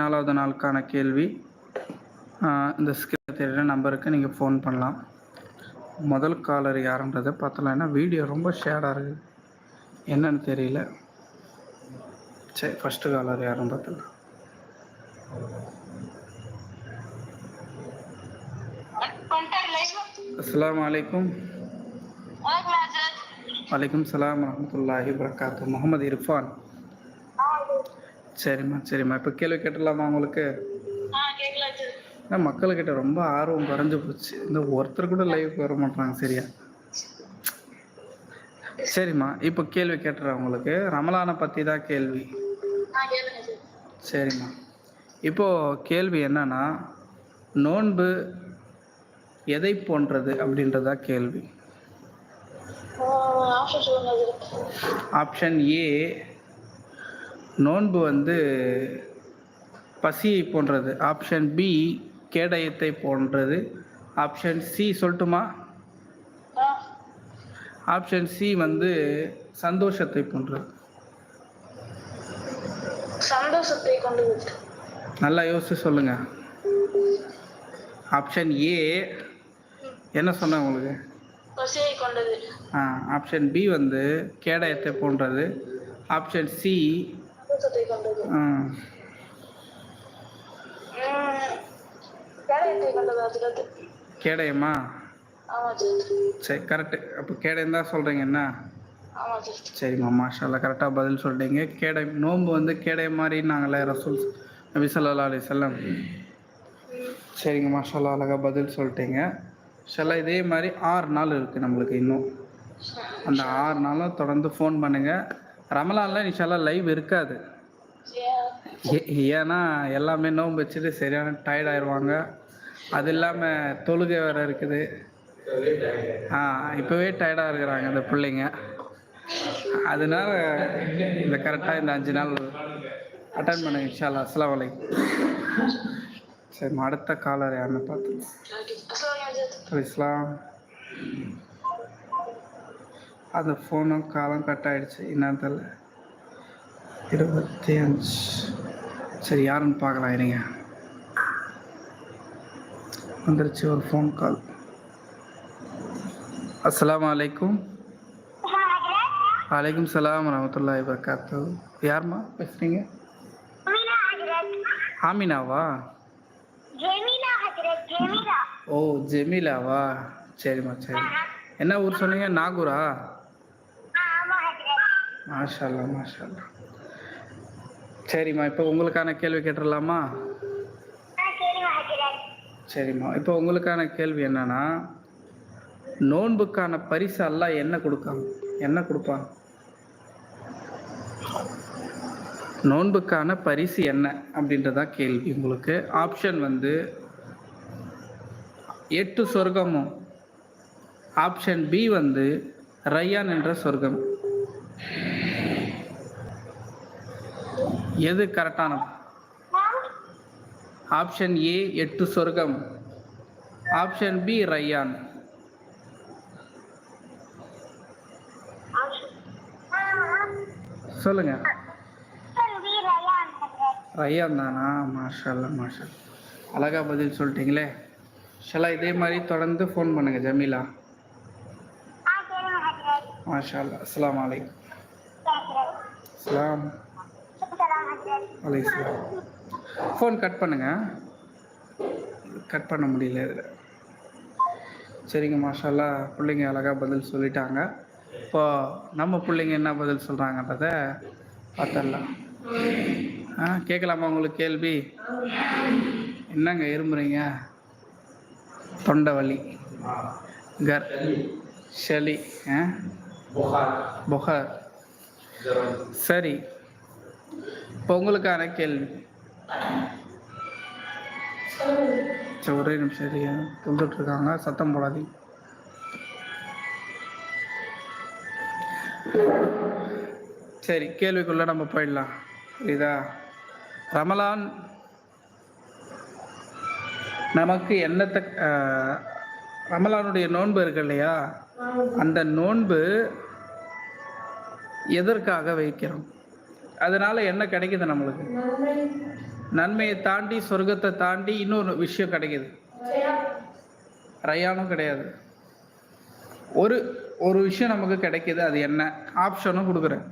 நாலாவது நாளுக்கான கேள்வி. இந்த ஸ்கிரீன் தெரியுற நம்பருக்கு நீங்கள் ஃபோன் பண்ணலாம். முதல் காலர் யாருன்றதை பார்த்தலாம் ஏன்னா வீடியோ ரொம்ப ஷேடாக இருக்குது என்னன்னு தெரியல. சரி ஃபஸ்ட்டு காலர் யாருன்னு பார்த்துலாம் அஸ்ஸலாமு அலைக்கும். வலைக்கும் சலாம் வரமத்துல்லாஹி வரகாத்து முகமது இர்ஃபான். சரிம்மா சரிம்மா இப்போ கேள்வி கேட்டுடலாமா உங்களுக்கு ஏன்னா மக்கள்கிட்ட ரொம்ப ஆர்வம் குறைஞ்சு போச்சு இந்த ஒருத்தர் கூட லைவ் வர மாட்டாங்க சரியா சரிம்மா இப்போ கேள்வி கேட்டுறேன் உங்களுக்கு ரமலானை பற்றி தான் கேள்வி சரிம்மா இப்போ கேள்வி என்னன்னா நோன்பு எதை போன்றது அப்படின்றதா கேள்வி ஆப்ஷன் ஏ நோன்பு வந்து பசியை போன்றது. ஆப்ஷன் பி கேடயத்தை போன்றது. ஆப்ஷன் சி சொல்லட்டுமா? ஆப்ஷன் சி வந்து சந்தோஷத்தை போன்றது. சந்தோஷத்தை கொண்டு வந்து நல்லா யோசிச்சு சொல்லுங்க. ஆப்ஷன் ஏ என்ன சொன்னேன் உங்களுக்கு? பசியை கொண்டது ஆ ஆப்ஷன் பி வந்து கேடயத்தை போன்றது. ஆப்ஷன் சி கேடயமா? சரி கரெக்டு அப்போ கேடயம் தான் சொல்கிறீங்க என்ன? சரிம்மா மாஷால்லா கரெக்டாக பதில் சொல்லிட்டீங்க. கேடயம் நோன்பு வந்து கேடயம் மாதிரி நாங்களே ரசூல் நபி ஸல்லல்லாஹு அலைஹி வஸல்லம். சரிங்க மாஷால்லா அழகாக பதில் சொல்லிட்டீங்க. ஷல்லா இதே மாதிரி ஆறு நாள் இருக்குது நம்மளுக்கு இன்னும். அந்த ஆறு நாளும் தொடர்ந்து ஃபோன் பண்ணுங்கள் ரமலான்ல இன்ஷால்லா லைவ் இருக்காது. ஏன்னா எல்லாமே நோன்பு வச்சுட்டு சரியான டயர்ட் ஆயிடுவாங்க அது இல்லாமல் தொழுகை வேறு இருக்குது. ஆ இப்போவே டயர்டாக இருக்கிறாங்க இந்த பிள்ளைங்க. அதனால இந்த கரெக்டாக இந்த அஞ்சு நாள் அட்டன் பண்ணுங்க இன்ஷால்லா அஸ்லாம் அலைக்கும். சரி அடுத்த காலர் யாருன்னு பார்த்துக்கலாம். இஸ்லாம். அந்த ஃபோனும் காலம் கட் ஆயிடுச்சு. என்னன்னு தெரியல. இருபத்தி அஞ்சு. சரி யாருன்னு பார்க்கலாம் இருங்க. வந்துருச்சு ஒரு ஃபோன் கால் அஸ்ஸலாமு அலைக்கும் வலைக்கும் சலாம் வரமத்துல்லாஹி வபரகாத்து. யாரும்மா பேசுறீங்க? ஆமினாவா? ஓ ஜெமீலாவா? சரிம்மா சரி. என்ன ஊர் சொன்னீங்க? நாகூரா? மாஷால்லா மாஷால்லா. சரிம்மா இப்போ உங்களுக்கான கேள்வி கேட்டுடலாமா சரிம்மா இப்போ உங்களுக்கான கேள்வி என்னன்னா நோன்புக்கான பரிசு அல்லாஹ் என்ன கொடுக்காங்க என்ன கொடுப்பாங்க நோன்புக்கான பரிசு என்ன அப்படின்றதா கேள்வி உங்களுக்கு. ஆப்ஷன் வந்து எட்டு சொர்க்கமும். ஆப்ஷன் பி வந்து ரய்யான் என்ற சொர்க்கம். எது கரெக்டானது? ஆப்ஷன் ஏ எட்டு சொர்க்கம். Option B Ryan. சொல்லுங்க. ரையான் தானா? மாஷல்லா மாஷல் அழகா பதில் சொல்லிட்டீங்களே. ஷலா இதே மாதிரி தொடர்ந்து ஃபோன் பண்ணுங்க ஜமீலா. மாஷா அல்லா அஸ்லாம் வலைக்கம் அஸ்லாம் ஃபோன் கட் பண்ணுங்க. கட் பண்ண முடியல இதில். சரிங்க மாஷால்லா பிள்ளைங்க அழகாக பதில் சொல்லிட்டாங்க. இப்போ நம்ம பிள்ளைங்க என்ன பதில் சொல்கிறாங்கன்றத பார்த்துடலாம். ஆ கேட்கலாமா உங்களுக்கு கேள்வி? என்னங்க இருமுறீங்க தொண்டை வலி. கர். சளி. ஆ? புகார். சரி. இப்போ உங்களுக்கான கேள்வி. சரி ஒரே நிமிஷம் சரியா தொந்துட்டு இருக்காங்க சத்தம் போடாதீங்க. சரி கேள்விக்குள்ள நம்ம போயிடலாம். புரியுதா? ரமலான் நமக்கு என்னத்தை ரமலானுடைய நோன்பு இருக்கு இல்லையா? அந்த நோன்பு எதற்காக வைக்கிறோம்? அதனால என்ன கிடைக்குது நம்மளுக்கு? நன்மையை தாண்டி சொர்க்கத்தை தாண்டி இன்னொரு விஷயம் கிடைக்குது. ரயானும் கிடையாது. ஒரு ஒரு விஷயம் நமக்கு கிடைக்குது அது என்ன? ஆப்ஷனும் கொடுக்குறேன்.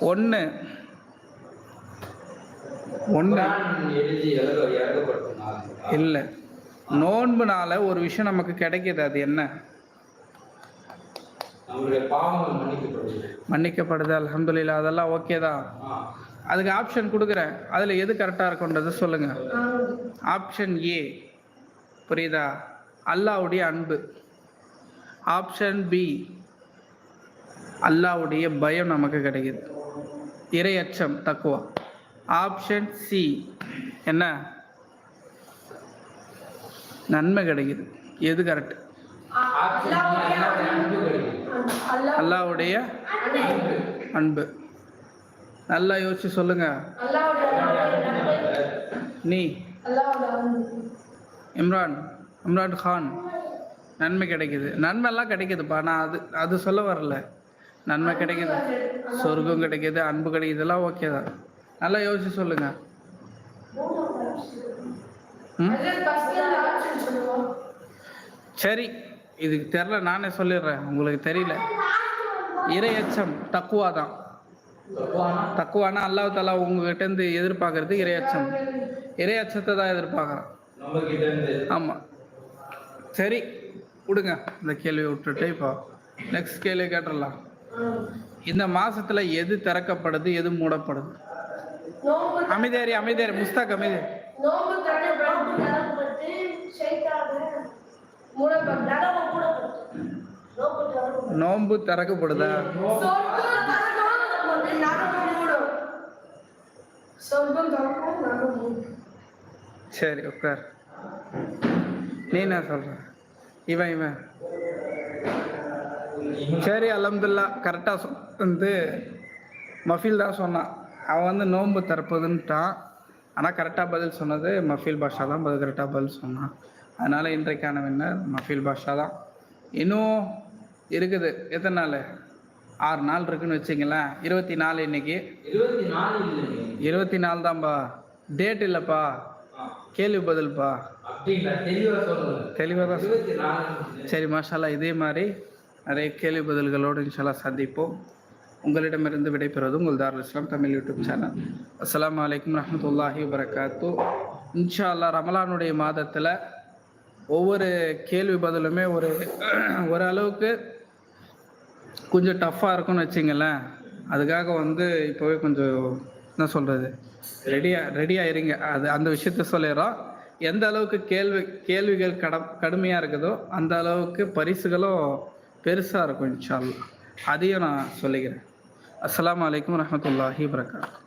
ஒன்று ஒன்று இல்லை. நோன்புனால ஒரு விஷயம் நமக்கு கிடைக்கிது அது என்ன? மன்னிக்கப்படுது மன்னிக்கப்படுது அதெல்லாம் ஓகே தான். அதுக்கு ஆப்ஷன் கொடுக்குறேன். அதில் எது கரெக்டாக இருக்குன்றது சொல்லுங்கள் ஆப்ஷன் ஏ புரியுதா? அல்லாவுடைய அன்பு. ஆப்ஷன் பி அல்லாவுடைய பயம் நமக்கு கிடைக்குது. இரையச்சம் தக்குவா. ஆப்ஷன் சி என்ன? நன்மை கிடைக்குது. எது கரெக்ட் அல்லாஹ்வுடைய அன்பு அல்லாவுடைய அன்பு. நல்லா யோசிச்சு சொல்லுங்க. நீ. இம்ரான் இம்ரான் கான். நன்மை கிடைக்குது. நன்மை எல்லாம் கிடைக்குதுப்பா. நான் அது அது சொல்ல வரல. நன்மை கிடைக்குது. சொர்க்கம் கிடைக்குது. அன்பு கிடைக்குது. எல்லாம் ஓகே தான். நல்லா யோசிச்சு சொல்லுங்க. ம்? சரி. இதுக்கு தெரில நானே சொல்லிடுறேன். உங்களுக்கு தெரியல. இரையச்சம் தக்குவா தான் தக்குவானா? அல்லாஹ் தாலா உங்ககிட்ட இருந்து எதிர்பார்க்கறது இரையச்சம் இரையச்சத்தை தான் எதிர்பார்க்குறான். ஆமாம் சரி விடுங்க. இந்த கேள்வியை விட்டுட்டு இப்போ நெக்ஸ்ட் கேள்வி கேட்டுடலாம். இந்த மாசத்துல எது திறக்கப்படுது எது மூடப்படுது? அமைதியாரி அமைதியாரி முஸ்தாக் அமைதி நரம்பு மூடும். சரி உட்கார். நீ என்ன சொல்ற? இவன் இவன். சரி அலமதுல்லா கரெக்டாக வந்து மஃபில் தான் சொன்னான். அவன் வந்து நோன்பு திறப்பதுன்ட்டான். ஆனால் கரெக்டாக பதில் சொன்னது மஃபில் பாஷா தான். பதில் கரெக்டாக பதில் சொன்னான். அதனால் இன்றைக்கான வின்னர் மஃபில் பாஷா தான். இன்னும் இருக்குது. எத்தனை நாள்? ஆறு நாள் இருக்குன்னு வச்சிங்களேன் இருபத்தி நாலு இன்னைக்கு. இருபத்தி நாலு தான்ப்பா டேட் இல்லைப்பா. கேள்வி பதில்ப்பா தெளிவாக தான் சரி மாஷால்லா இதே மாதிரி நிறைய கேள்வி பதில்களோடு இன்ஷால்லா சந்திப்போம். உங்களிடமிருந்து விடைபெறுவது உங்கள் தாருல் இஸ்லாம் தமிழ் யூடியூப் சேனல். அஸ்ஸலாமு அலைக்கும் ரஹ்மத்துல்லாஹி வரகாத்து இன்ஷா அல்லாஹ் ரமலானுடைய மாதத்தில் ஒவ்வொரு கேள்வி பதிலுமே ஒரு ஓரளவுக்கு கொஞ்சம் டஃப்பாக இருக்கும்னு வச்சிங்களேன். அதுக்காக வந்து இப்போவே கொஞ்சம் என்ன சொல்கிறது ரெடியாக ரெடியாக இருங்க அது அந்த விஷயத்த சொல்லிடுறோம். எந்த அளவுக்கு கேள்வி கேள்விகள் கட கடுமையாக இருக்குதோ அந்த அளவுக்கு பரிசுகளும் பெருசாக இருக்கும் இன்ஷா அதையும் நான் சொல்லிக்கிறேன். அஸ்லாம் வலைக்கம் ரஹ்மத்துல்லாஹி வரகாத்து